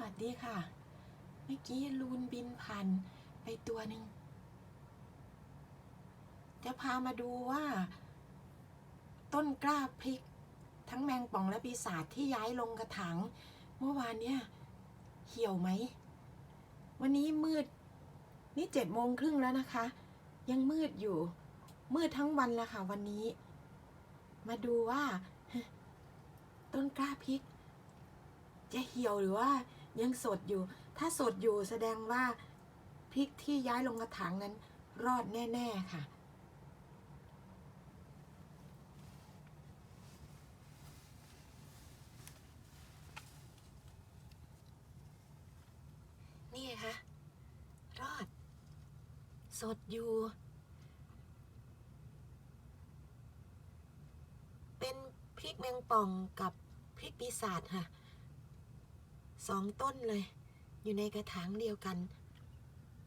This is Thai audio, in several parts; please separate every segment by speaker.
Speaker 1: วัสดีค่ะ เมื่อกี้ลูนบินผ่านไปตัวหนึ่งจะพามาดูว่า ต้นกล้าพริก ทั้งแมงป่องและปีศาจที่ย้ายลงกระถางเมื่อวานเนี่ยเหี่ยวไหม วันนี้มืด นี่เจ็ดโมงครึ่งแล้วนะคะ ยังมืดอยู่ มืดทั้งวันแล้วค่ะ วันนี้ มาดูว่า ต้นกล้าพริก จะเหี่ยวหรือว่า ยังสดอยู่ ถ้าสดอยู่แสดงว่าพริกที่ย้ายลงกระถางนั้น รอดแน่ ๆ ค่ะ นี่คะรอด สดอยู่ เป็นพริกแมงป่องกับพริกปีศาจค่ะ สองต้นเลย อยู่ในกระถางเดียวกัน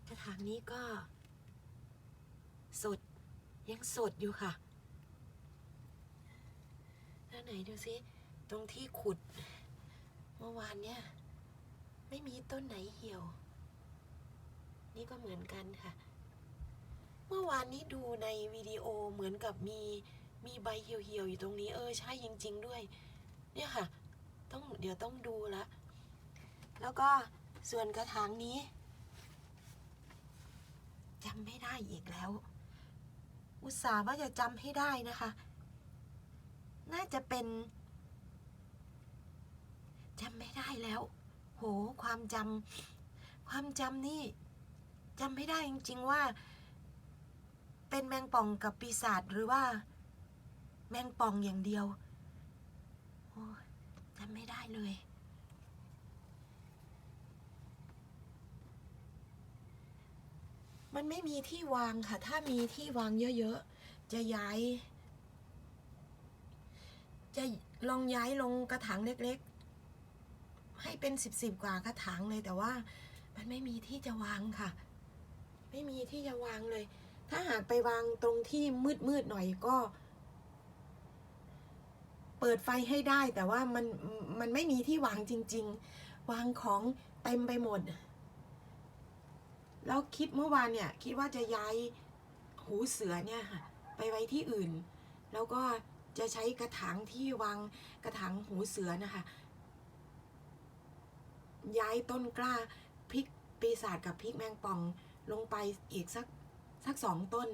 Speaker 1: กระถางนี้ก็ สดยังสดอยู่ค่ะแล้วไหนดูซิ ตรงที่ขุด เมื่อวานเนี่ย ไม่มีต้นไหนเหี่ยว นี่ก็เหมือนกันค่ะ เมื่อวานนี้ดูในวิดีโอเหมือนกับมีมีใบเหี่ยวๆอยู่ตรงนี้เออใช่จริง ๆ ด้วย เนี่ยค่ะ ต้องเดี๋ยวต้องดูละ แล้วก็ส่วนกระถางนี้จำไม่ได้อีกแล้ว อุตส่าห์ว่าจะจำให้ได้นะคะ น่าจะเป็นจำไม่ได้แล้ว โห ความจำความจำนี่จำไม่ได้จริง ๆว่า เป็นแมงป่องกับปีศาจหรือว่า แมงป่องอย่างเดียว โอ้จำไม่ได้เลย มันไม่มีที่วางค่ะ ถ้ามีที่วางเยอะๆ จะย้าย จะลองย้ายลงกระถางเล็กๆ ให้เป็นสิบสิบกว่ากระถางเลยแต่ว่า มันไม่มีที่จะวางค่ะ ไม่มีที่จะวางเลย ถ้าหากไปวางตรงที่มืดๆหน่อยก็ เปิดไฟให้ได้แต่ว่ามันมันไม่มีที่วางจริง ๆ วางของเต็มไปหมด แล้วคิดเมื่อวานเนี่ยคิดว่าจะย้ายหูเสือเนี่ยค่ะไปไว้ที่อื่น แล้วก็จะใช้กระถางที่วางกระถางหูเสือนะคะ ย้ายต้นกล้าพริกปีศาจกับพริกแมงป่องลงไปอีกสักสักสองต้น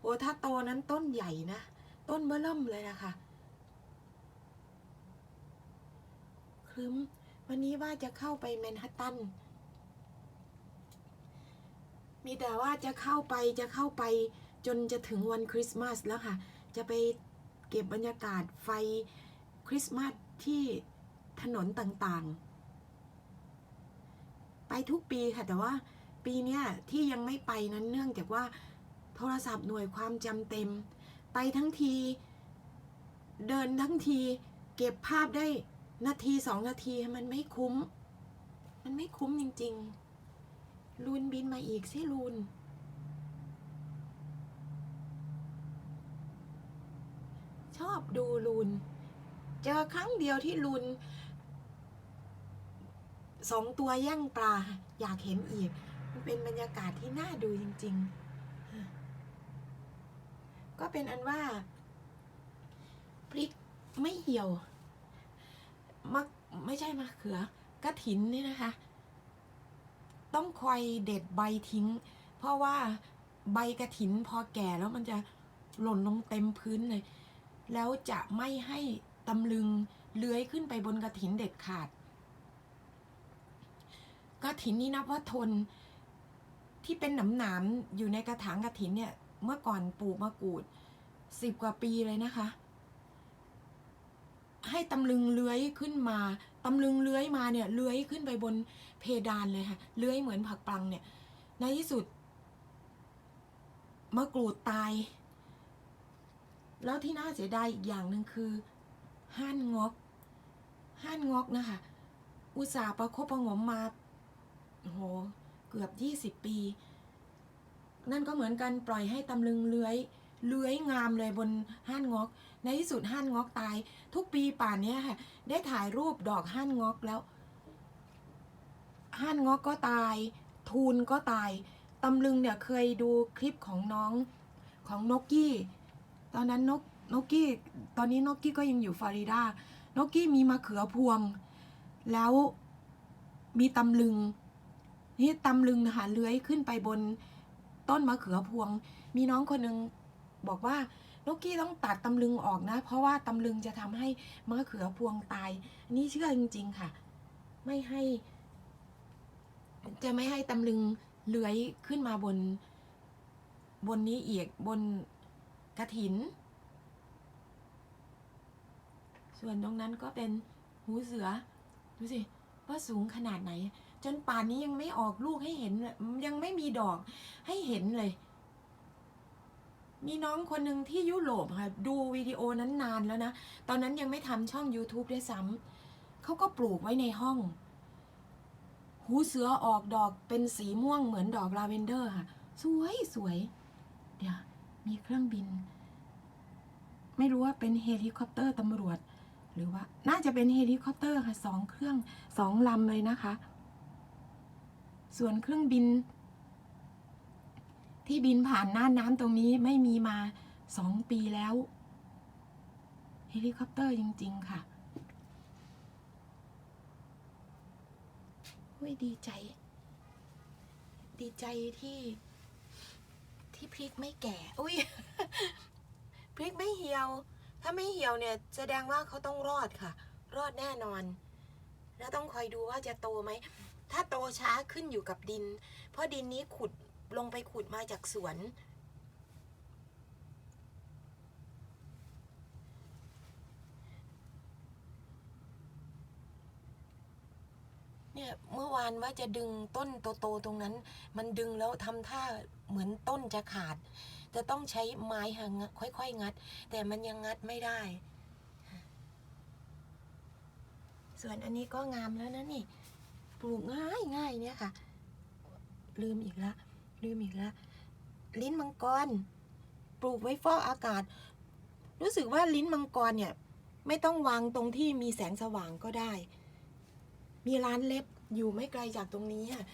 Speaker 1: โอ้ถ้าโตนั้นต้นใหญ่นะ ต้นเบ้อเริ่มเลยนะคะครึ้มวันนี้ว่าจะเข้าไปแมนฮัตตัน มีแต่ว่าจะเข้าไปจะเข้าไปจนจะถึงวันคริสต์มาสแล้วค่ะ จะไปเก็บบรรยากาศไฟคริสต์มาสที่ถนนต่างๆ ไปทุกปีค่ะ แต่ว่าปีเนี้ยที่ยังไม่ไปนั้นเนื่องจากว่าโทรศัพท์หน่วยความจำเต็ม ไปทั้งที เดินทั้งที เก็บภาพได้นาทีสองนาทีมันไม่คุ้ม มันไม่คุ้มจริง ๆ ลูนบินมาอีกสิลูน ชอบดูลูน เจอครั้งเดียวที่ลูนสองตัวแย่งปลา อยากเห็นอีก มันเป็นบรรยากาศที่น่าดูจริง ๆ ก็เป็นอันว่า พริกไม่เหี่ยวมะไม่ใช่มะเขือกระถินนี่นะคะ ต้องคอยเด็ดใบทิ้ง เพราะว่าใบกระถินพอแก่แล้วมันจะหล่นลงเต็มพื้นเลย แล้วจะไม่ให้ตำลึงเลื้อยขึ้นไปบนกระถินเด็ดขาดกระถินนี่นับว่าทนที่เป็นหนามหนามๆอยู่ในกระถางกระถินเนี่ย เมื่อก่อนปลูกมะกรูดสิบกว่าปีเลยนะคะ ให้ตำลึงเลื้อยขึ้นมาตำลึงเลื้อยมาเนี่ยเลื้อยขึ้นไปบนเพดานเลยค่ะเลื้อยเหมือนผักปังเนี่ย ในที่สุดมะกรูดตาย แล้วที่น่าเสียดายอีกอย่างหนึ่งคือห้านงอกห้านงอกนะคะ อุตส่าห์ประคบประงมมาโอ้โหเกือบยี่สิบปี นั่นก็เหมือนกันปล่อยให้ตำลึงเลื้อย เลื้อยงามเลยบนห้านงอก ในที่สุดห้านงอกตาย ทุกปีป่านเนี้ยค่ะ ได้ถ่ายรูปดอกห้านงอกแล้วห้านงอกก็ตาย ทูนก็ตายตำลึงเนี่ยเคยดูคลิปของน้องของนกกี้ ตอนนั้นนกนกกี้ตอนนี้นกกี้ก็ยังอยู่ฟลอริดานกกี้มีมะเขือพวง แล้วมีตำลึงนี่ตำลึงนะคะเลื้อยขึ้นไปบนต้นมะเขือพวง มีน้องคนหนึ่ง บอกว่านกกี้ต้องตัดตำลึงออกนะ เพราะว่าตำลึงจะทำให้มะเขือพวงตาย อันนี้เชื่อจริง ๆ ค่ะ ไม่ให้ จะไม่ให้ตำลึงเลื้อยขึ้นมาบน บนนี้อีกบนกระถิน ส่วนตรงนั้นก็เป็นหูเสือ ดูสิ ว่าสูงขนาดไหน จนป่านนี้ยังไม่ออกลูกให้เห็น ยังไม่มีดอกให้เห็นเลย มีน้องคนหนึ่งที่ยุโรปค่ะดูวิดีโอนั้นนานแล้วนะ ตอนนั้นยังไม่ทำช่อง YouTube ด้วยซ้ำเขาก็ปลูกไว้ในห้อง หูเสือออกดอกเป็นสีม่วงเหมือนดอกลาเวนเดอร์ค่ะ สวยสวย เดี๋ยว มีเครื่องบิน ไม่รู้ว่าเป็นเฮลิคอปเตอร์ตำรวจ หรือว่า น่าจะเป็นเฮลิคอปเตอร์ค่ะสองเครื่องสองลำเลยนะคะ ส่วนเครื่องบิน ที่บินผ่านน่านน้ำตรงนี้ไม่มีมาสองปีแล้ว เฮลิคอปเตอร์จริง ๆ ค่ะอุ้ยดีใจ ดีใจที่ ที่พริกไม่แก่ อุ้ยพริกไม่เหี่ยว ถ้าไม่เหี่ยวเนี่ยแสดงว่าเขาต้องรอดค่ะ รอดแน่นอน แล้วต้องคอยดูว่าจะโตไหม ถ้าโตช้าขึ้นอยู่กับดิน เพราะดินนี้ขุด ลงไปขุดมาจากสวน เนี่ยเมื่อวานว่าจะดึงต้นโตๆตรงนั้น มันดึงแล้วทำท่าเหมือนต้นจะขาด จะต้องใช้ไม้ค่ะงค่อยๆ งัด แต่มันยังงัดไม่ได้ ส่วนอันนี้ก็งามแล้วนะนี่ ปลูกง่ายง่ายๆเนี่ยค่ะ ลืมอีกและ ลืมอีกละลิ้นมังกร ปลูกไว้ฟอกอากาศ รู้สึกว่าลิ้นมังกรเนี่ย ไม่ต้องวางตรงที่มีแสงสว่างก็ได้ มีร้านเล็บอยู่ไม่ไกลจากตรงนี้อะ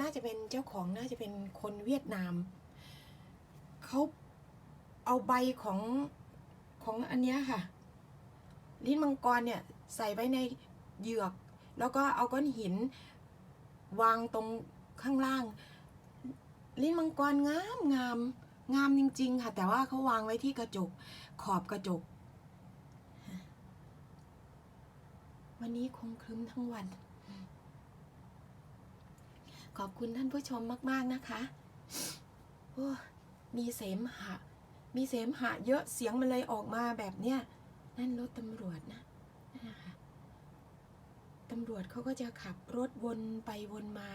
Speaker 1: น่าจะเป็นเจ้าของน่าจะเป็นคนเวียดนาม เขาเอาใบของของอันเนี้ยค่ะ ลิ้นมังกรเนี่ยใส่ไว้ในเหยือก แล้วก็เอาก้อนหิน วางตรงข้างล่าง ลิ้นมังกรงามงามงามจริง ๆ ค่ะ แต่ว่าเขาวางไว้ที่กระจก ขอบกระจก วันนี้คงครึ้มทั้งวัน ขอบคุณท่านผู้ชมมาก ๆ นะคะโอ้มีเสมหะ มีเสมหะเยอะเสียงมันเลยออกมาแบบเนี้ย นั่นรถตำรวจนะนะคะตำรวจเขาก็จะขับรถวนไปวนมา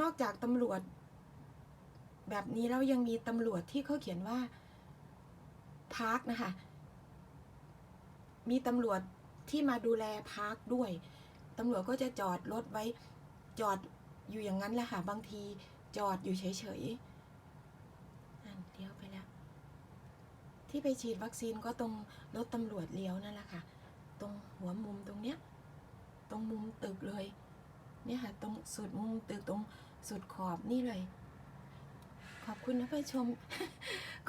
Speaker 1: นอกจากตำรวจ แบบนี้แล้วยังมีตำรวจที่เขาเขียนว่าพาร์คนะคะ มีตำรวจที่มาดูแลพาร์คด้วย ตำรวจก็จะจอดรถไว้จอดอยู่อย่างนั้นแหละค่ะ บางทีจอดอยู่เฉยๆนั่นเลี้ยวไปแล้ว ที่ไปฉีดวัคซีนก็ตรงรถตำรวจเลี้ยวนั่นแหละค่ะ ตรงหัวมุมตรงเนี้ย ตรงมุมตึกเลย เนี่ยค่ะตรงสุดมุมตึกตรงสุดขอบนี่เลย ขอบคุณท่านผู้ชม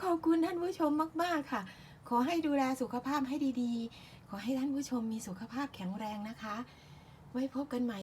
Speaker 1: ขอบคุณท่านผู้ชมมาก ๆ ค่ะ ขอให้ดูแลสุขภาพให้ดีๆ ขอให้ท่านผู้ชมมีสุขภาพแข็งแรงนะคะ ไว้พบกันใหม่